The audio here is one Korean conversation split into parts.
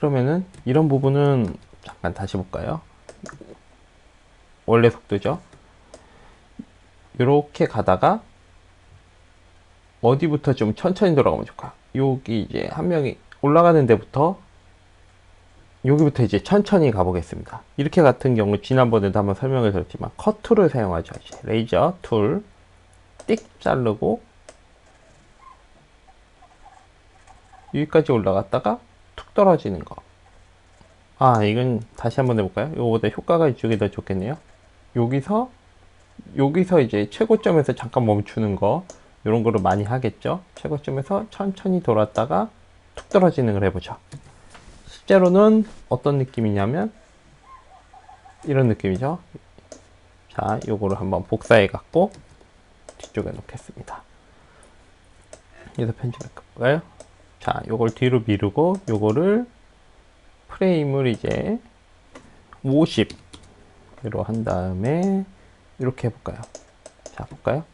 그러면은 이런 부분은 잠깐 다시 볼까요? 원래 속도죠. 이렇게 가다가 어디부터 좀 천천히 돌아가면 좋을까요? 여기 이제 한 명이 올라가는 데부터 여기부터 이제 천천히 가보겠습니다. 이렇게 같은 경우 지난번에도 한번 설명을 드렸지만 컷 툴을 사용하죠. 레이저 툴, 띡 자르고 여기까지 올라갔다가 툭 떨어지는 거. 아, 이건 다시 한번 해볼까요? 이거보다 효과가 이쪽이 더 좋겠네요. 여기서 여기서 이제 최고점에서 잠깐 멈추는 거 이런 거를 많이 하겠죠. 최고점에서 천천히 돌았다가 툭 떨어지는 걸 해보죠. 실제로는 어떤 느낌이냐면 이런 느낌이죠. 자, 요거를 한번 복사해 갖고 뒤쪽에 놓겠습니다. 여기서 편집해 볼까요? 자, 요걸 뒤로 미루고 요거를 프레임을 이제 50으로 한 다음에 이렇게 해볼까요? 자, 볼까요?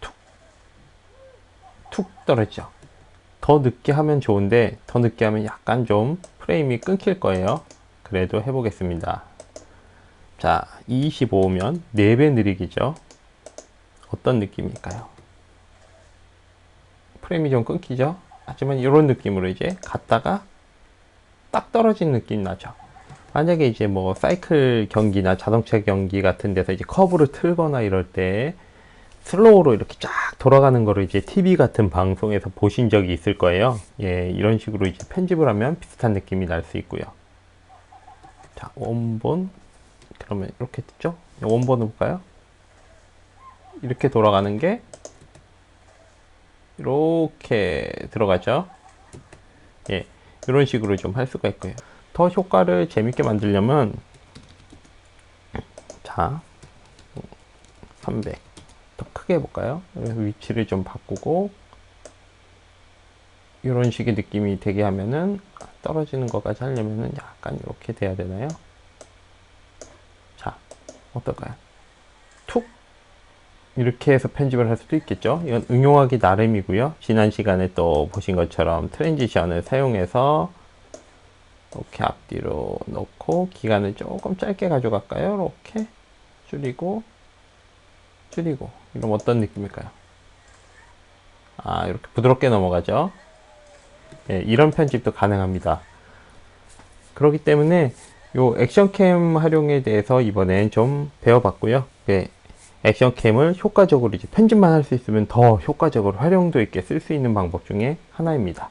툭, 툭 떨어지죠. 더 늦게 하면 좋은데 더 늦게 하면 약간 좀 프레임이 끊길 거예요. 그래도 해보겠습니다. 자, 25면 4배 느리기죠. 어떤 느낌일까요? 프레임이 좀 끊기죠? 하지만 이런 느낌으로 이제 갔다가 딱 떨어진 느낌 나죠. 만약에 이제 뭐 사이클 경기나 자동차 경기 같은 데서 이제 커브를 틀거나 이럴 때 슬로우로 이렇게 쫙 돌아가는 거를 이제 TV 같은 방송에서 보신 적이 있을 거예요. 예, 이런 식으로 이제 편집을 하면 비슷한 느낌이 날 수 있고요. 자, 원본. 그러면 이렇게 됐죠? 원본을 볼까요? 이렇게 돌아가는 게 이렇게 들어가죠. 예, 이런 식으로 좀 할 수가 있고요. 더 효과를 재밌게 만들려면 자, 300. 더 크게 해볼까요? 위치를 좀 바꾸고 이런 식의 느낌이 되게 하면은 떨어지는 것까지 하려면은 약간 이렇게 돼야 되나요? 자, 어떨까요? 툭 이렇게 해서 편집을 할 수도 있겠죠. 이건 응용하기 나름이고요. 지난 시간에 또 보신 것처럼 트랜지션을 사용해서 이렇게 앞뒤로 놓고 기간을 조금 짧게 가져갈까요? 이렇게 줄이고 줄이고 이럼 어떤 느낌일까요? 아 이렇게 부드럽게 넘어가죠. 예, 이런 편집도 가능합니다. 그렇기 때문에 요 액션캠 활용에 대해서 이번엔 좀 배워봤고요. 예, 액션캠을 효과적으로 이제 편집만 할 수 있으면 더 효과적으로 활용도 있게 쓸 수 있는 방법 중에 하나입니다.